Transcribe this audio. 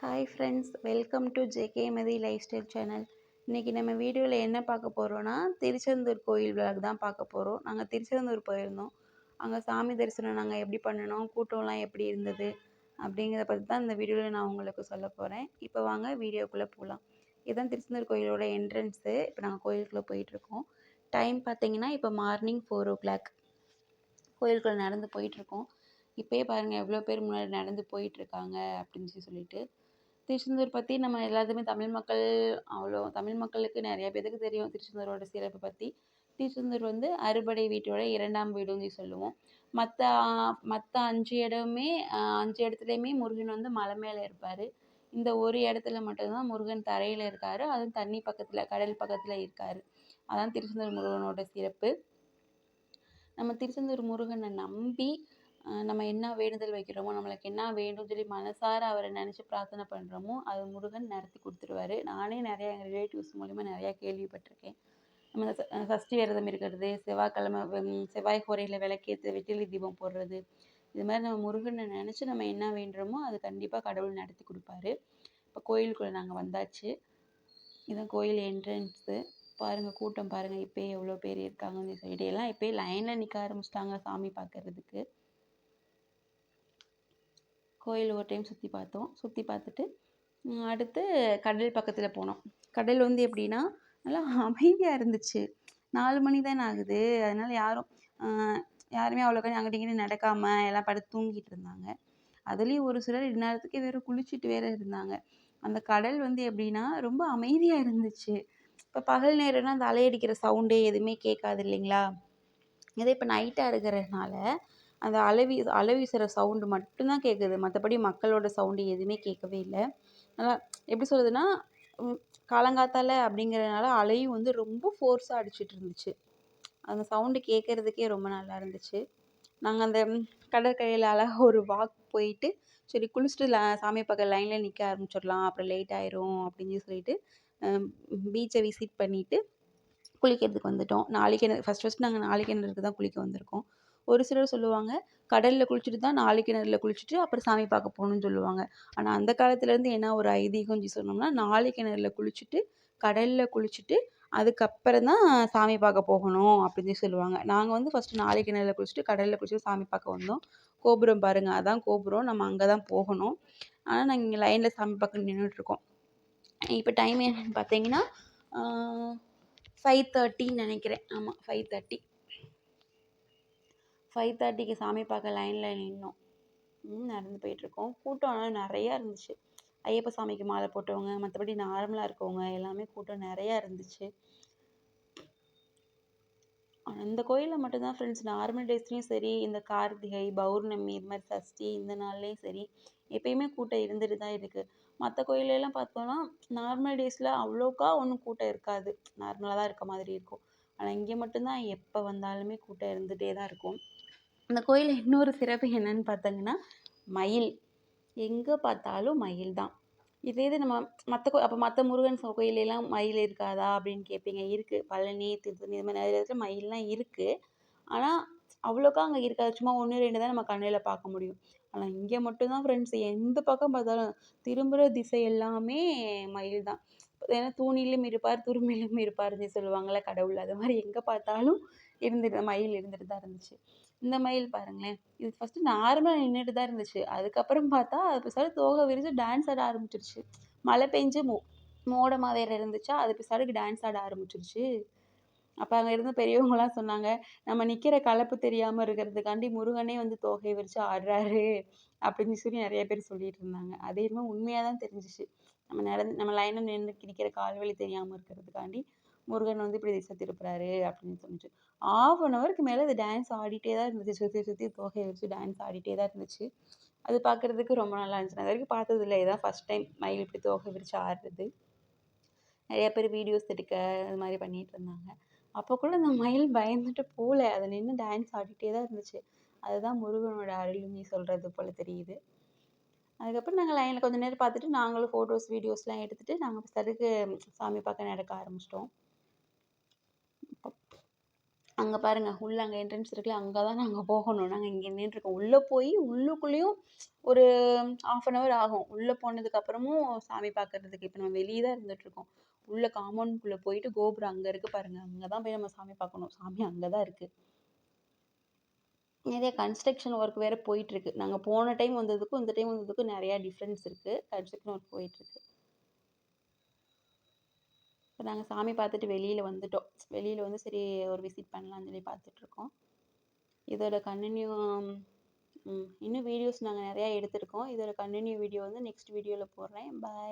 Hi friends welcome to J K Mathi lifestyle channel இன்றைக்கி நம்ம வீடியோவில் என்ன பார்க்க போகிறோன்னா திருச்செந்தூர் கோயில் விளாக் தான் பார்க்க போகிறோம் நாங்கள் திருச்செந்தூர் போயிருந்தோம். அங்கே சாமி தரிசனம் நாங்கள் எப்படி பண்ணினோம் கூட்டம்லாம் எப்படி இருந்தது அப்படிங்கிறத பற்றி தான் இந்த வீடியோவில் நான் உங்களுக்கு சொல்ல போகிறேன் இப்போ வாங்க வீடியோக்குள்ளே போகலாம் இதுதான் திருச்செந்தூர் கோயிலோட என்ட்ரன்ஸு இப்போ நாங்கள் கோயிலுக்குள்ளே போயிட்டுருக்கோம் டைம் பார்த்தீங்கன்னா இப்போ மார்னிங் ஃபோர் ஓ கிளாக் கோயிலுக்குள்ளே நடந்து போயிட்டுருக்கோம் இப்போயே பாருங்கள் எவ்வளோ பேர் முன்னாடி நடந்து போயிட்டுருக்காங்க அப்படின்னு சொல்லி சொல்லிட்டு திருச்செந்தூர் பற்றி நம்ம எல்லாத்துக்குமே தமிழ் மக்கள் அவ்வளோ தமிழ் மக்களுக்கு நிறைய பேருக்கு தெரியும். திருச்செந்தூரோட சிறப்பு பற்றி திருச்செந்தூர் வந்து அறுபடை வீட்டோட இரண்டாம் வீடுன்னு சொல்லுவோம். மற்ற மற்ற அஞ்சு இடமுமே அஞ்சு இடத்துலையுமே முருகன் வந்து மலை மேலே இருப்பார். இந்த ஒரு இடத்துல மட்டும்தான் முருகன் தரையில் இருக்கார். அதுவும் தண்ணி பக்கத்தில் கடல் பக்கத்தில் இருக்கார். அதான் திருச்செந்தூர் முருகனோட சிறப்பு. நம்ம திருச்செந்தூர் முருகனை நம்பி நம்ம என்ன வேண்டுதல் வைக்கிறோமோ நம்மளுக்கு என்ன வேண்டும் சொல்லி மனசார அவரை நினச்சி பிரார்த்தனை பண்ணுறோமோ அது முருகன் நடத்தி கொடுத்துருவாரு. நானே நிறையா எங்கள் ரிலேட்டிவ்ஸ் மூலிமா நிறையா கேள்விப்பட்டிருக்கேன். நம்ம சஷ்டி விரதம் இருக்கிறது செவ்வாய்க்கிழமை செவ்வாய் கோரையில் விளக்கேற்று வெற்றிலை தீபம் போடுறது இது மாதிரி நம்ம முருகனை நினச்சி நம்ம என்ன வேண்டுறோமோ அது கண்டிப்பாக கடவுள் நடத்தி கொடுப்பாரு. இப்போ கோயிலுக்குள்ளே நாங்கள் வந்தாச்சு. இதுதான் கோயில் என்ட்ரன்ஸு பாருங்கள் கூட்டம் பாருங்கள் இப்போயே எவ்வளோ பேர் இருக்காங்கன்னு சொல்லிட்டு. எல்லாம் இப்போயே லைனில் நிற்க ஆரம்பிச்சிட்டாங்க சாமி பார்க்கறதுக்கு கோயில் ஒரு டைம் சுற்றி பார்த்தோம். சுற்றி பார்த்துட்டு அடுத்து கடல் பக்கத்தில் போனோம். கடல் வந்து எப்படின்னா நல்லா அமைதியாக இருந்துச்சு. நாலு மணி தானே ஆகுது. அதனால் யாரும் யாருமே அவ்வளோக்கா அங்கிட்ட இங்கிட்ட நடக்காமல் எல்லாம் படுத்து தூங்கிட்டு இருந்தாங்க. அதுலேயும் ஒரு சிலர் இந்நேரத்துக்கு வேறு குளிச்சுட்டு வேறு இருந்தாங்க. அந்த கடல் வந்து எப்படின்னா ரொம்ப அமைதியாக இருந்துச்சு. இப்போ பகல் நேரம்னா அந்த அலையடிக்கிற சவுண்டே எதுவுமே கேட்காது இல்லைங்களா? இதே இப்போ நைட்டாக இருக்கிறதுனால அந்த அலவி வீ அலை வீசுகிற சவுண்டு மட்டும்தான் கேட்குது மற்றபடி மக்களோட சவுண்டு எதுவுமே கேட்கவே இல்லை. நல்லா எப்படி சொல்கிறதுன்னா காலங்காத்தால அப்படிங்கிறதுனால அலையும் வந்து ரொம்ப ஃபோர்ஸாக அடிச்சிட்டு இருந்துச்சு. அந்த சவுண்டு கேட்குறதுக்கே ரொம்ப நல்லா இருந்துச்சு. நாங்கள் அந்த கடற்கரையில் அழகாக ஒரு வாக் போயிட்டு சரி குளிச்சுட்டு சாமி பார்க்க லைனில் நிற்க ஆரம்பிச்சிடலாம். அப்புறம் லேட் ஆயிரும் அப்படின்னு சொல்லிட்டு பீச்சை விசிட் பண்ணிவிட்டு குளிக்கிறதுக்கு வந்துட்டோம். நாளைக்கு ஃபஸ்ட் ஃபஸ்ட் நாங்கள் நாளைக்கு தான் குளிக்க வந்திருக்கோம். ஒரு சிலர் சொல்லுவாங்க கடலில் குளிச்சுட்டு தான் நாலு கிணறுல குளிச்சுட்டு அப்புறம் சாமி பார்க்க போகணுன்னு சொல்லுவாங்க. ஆனால் அந்த காலத்துலேருந்து என்ன ஒரு ஐதீகம் சொன்னோம்னா நாலு கிணறுல குளிச்சுட்டு கடலில் குளிச்சுட்டு அதுக்கப்புறம் தான் சாமி பார்க்க போகணும் அப்படின்னு சொல்லுவாங்க. நாங்கள் வந்து ஃபஸ்ட்டு நாலு கிணறுல குளிச்சுட்டு கடலில் குளிச்சுட்டு சாமி பார்க்க வந்தோம். கோபுரம் பாருங்கள் அதான் கோபுரம். நம்ம அங்கே தான் போகணும். ஆனால் நாங்கள் இங்கே லைனில் சாமி பார்க்க நின்றுட்டுருக்கோம் இப்போ டைம் என்னன்னு பார்த்தீங்கன்னா ஃபைவ் தேர்ட்டின்னு நினைக்கிறேன். ஆமாம் ஃபைவ் தேர்ட்டி ஃபைவ் தேர்ட்டிக்கு சாமி பார்க்க லைனில் நின்னோம். நடந்து போயிட்டுருக்கோம். கூட்டம் ஆனால் நிறையா இருந்துச்சு. ஐயப்ப சாமிக்கு மாலை போட்டவங்க மற்றபடி நார்மலாக இருக்கவங்க எல்லாமே கூட்டம் நிறையா இருந்துச்சு. அந்த கோயிலில் மட்டும்தான் ஃப்ரெண்ட்ஸ் நார்மல் டேஸ்லேயும் சரி இந்த கார்த்திகை பௌர்ணமி இது மாதிரி சஷ்டி இந்த நாள்லேயும் சரி எப்பயுமே கூட்டம் இருந்துட்டு தான் இருக்குது மற்ற கோயிலெல்லாம் பார்த்தோன்னா நார்மல் டேஸில் அவ்வளோக்கா ஒன்றும் கூட்டம் இருக்காது. நார்மலாக தான் இருக்க மாதிரி இருக்கும். ஆனால் இங்கே மட்டும்தான் எப்போ வந்தாலுமே கூட்டம் இருந்துகிட்டே தான் இருக்கும். அந்த கோயில் இன்னொரு சிறப்பு என்னன்னு பார்த்தீங்கன்னா மயில். எங்கே பார்த்தாலும் மயில் தான். இதே இது நம்ம மற்ற கோ அப்போ மற்ற முருகன் கோயிலெல்லாம் மயில் இருக்காதா அப்படின்னு கேட்பீங்க இருக்குது பழனி திருத்தணி இது மாதிரி நிறைய இடத்துல மயிலெலாம் இருக்குது ஆனால் அவ்வளோக்கா அங்கே இருக்காது. சும்மா ஒன்று ரெண்டு தான் நம்ம கண்ணில் பார்க்க முடியும். ஆனால் இங்கே மட்டும்தான் ஃப்ரெண்ட்ஸ் எந்த பக்கம் பார்த்தாலும் திரும்புகிற திசை எல்லாமே மயில் தான். ஏன்னா தூணிலும் இருப்பார் துரும்பிலும் இருப்பார்னு சொல்லுவாங்கள்ல கடவுள். அது மாதிரி எங்கே பார்த்தாலும் இருந்துட்டு மயில் இருந்துட்டு தான் இருந்துச்சு. இந்த மயில் பாருங்களேன். இது ஃபஸ்ட்டு நார்மலாக நின்றுட்டு தான் இருந்துச்சு. அதுக்கப்புறம் பார்த்தா அது பிசாடு தோகை விரித்து டான்ஸ் ஆட ஆரம்பிச்சிருச்சு. மழை பெஞ்சு மோ மோடமாக வேறு இருந்துச்சா அது பிசாடுக்கு டான்ஸ் ஆட ஆரம்பிச்சிருச்சு. அப்போ அங்கே இருந்த பெரியவங்களாம் சொன்னாங்க நம்ம நிற்கிற கலப்பு தெரியாமல் இருக்கிறதுக்காண்டி முருகனே வந்து தோகையை விரித்து ஆடுறாரு. அப்படின்னு சொல்லி நிறைய பேர் சொல்லிட்டு இருந்தாங்க. அதே மாதிரி உண்மையாக தான் தெரிஞ்சிச்சு. நம்ம நடந்து நம்ம லைனில் நின்று நிற்கிற கால்வழி தெரியாமல் இருக்கிறதுக்காண்டி முருகன் வந்து இப்படி திசை திருப்புறாரு அப்படின்னு தோணுச்சு ஆஃப் அன் ஹவருக்கு மேலே அது டான்ஸ் ஆடிட்டே தான் இருந்துச்சு. சுற்றி சுற்றி தோகையை வச்சு டான்ஸ் ஆடிட்டே தான் இருந்துச்சு. அது பார்க்குறதுக்கு ரொம்ப நல்லா இருந்துச்சு. நான் வரைக்கும் பார்த்தது இல்லை. இதான் ஃபஸ்ட் டைம் மயில் இப்படி தோகை விரித்து ஆடுறது. நிறைய பேர் வீடியோஸ் எடுக்க அது மாதிரி பண்ணிகிட்டு இருந்தாங்க. அப்போ கூட அந்த மயில் பயந்துட்டு போகல அதை நின்று டான்ஸ் ஆடிட்டே தான் இருந்துச்சு. அதுதான் முருகனோட அருள்னு சொல்கிறது போல் தெரியுது. அதுக்கப்புறம் நாங்கள் லைனில் கொஞ்சம் நேரம் பார்த்துட்டு நாங்களும் ஃபோட்டோஸ் வீடியோஸ்லாம் எடுத்துகிட்டு நாங்கள் சருக்கு சாமி பார்க்க நடக்க ஆரம்பிச்சிட்டோம். அங்கே பாருங்கள் உள்ளே அங்கே என்ட்ரன்ஸ் இருக்குல்ல அங்கே தான் நாங்கள் போகணும். நாங்கள் இங்கே நின்றுருக்கோம் உள்ளே போய் உள்ளுக்குள்ளேயும் ஒரு ஆஃப் அன் ஹவர் ஆகும். உள்ளே போனதுக்கப்புறமும் சாமி பார்க்குறதுக்கு இப்போ நம்ம வெளியே தான் இருந்துகிட்ருக்கோம் உள்ளே காம்பவுண்ட்குள்ளே போயிட்டு கோபுரம் அங்கே இருக்குது பாருங்கள் அங்கே தான் போய் நம்ம சாமி பார்க்கணும் சாமி அங்கே தான் இருக்குது நிறைய கன்ஸ்ட்ரக்ஷன் ஒர்க் வேறு போயிட்டுருக்கு நாங்கள் போன டைம் வந்ததுக்கும் இந்த டைம் வந்ததுக்கும் நிறையா டிஃப்ரென்ஸ் இருக்குது கன்ஸ்ட்ரக்ஷன் ஒர்க் போயிட்டுருக்கு இப்போ நாங்கள் சாமி பார்த்துட்டு வெளியில் வந்துட்டோம். வெளியில் வந்து சரி ஒரு விசிட் பண்ணலாம்னு சொல்லி பார்த்துட்ருக்கோம் இதோட கண்டினியூ இன்னும் வீடியோஸ் நாங்கள் நிறையா எடுத்திருக்கோம். இதோட கண்டினியூ வீடியோ வந்து நெக்ஸ்ட் வீடியோவில் போடுறேன். பாய்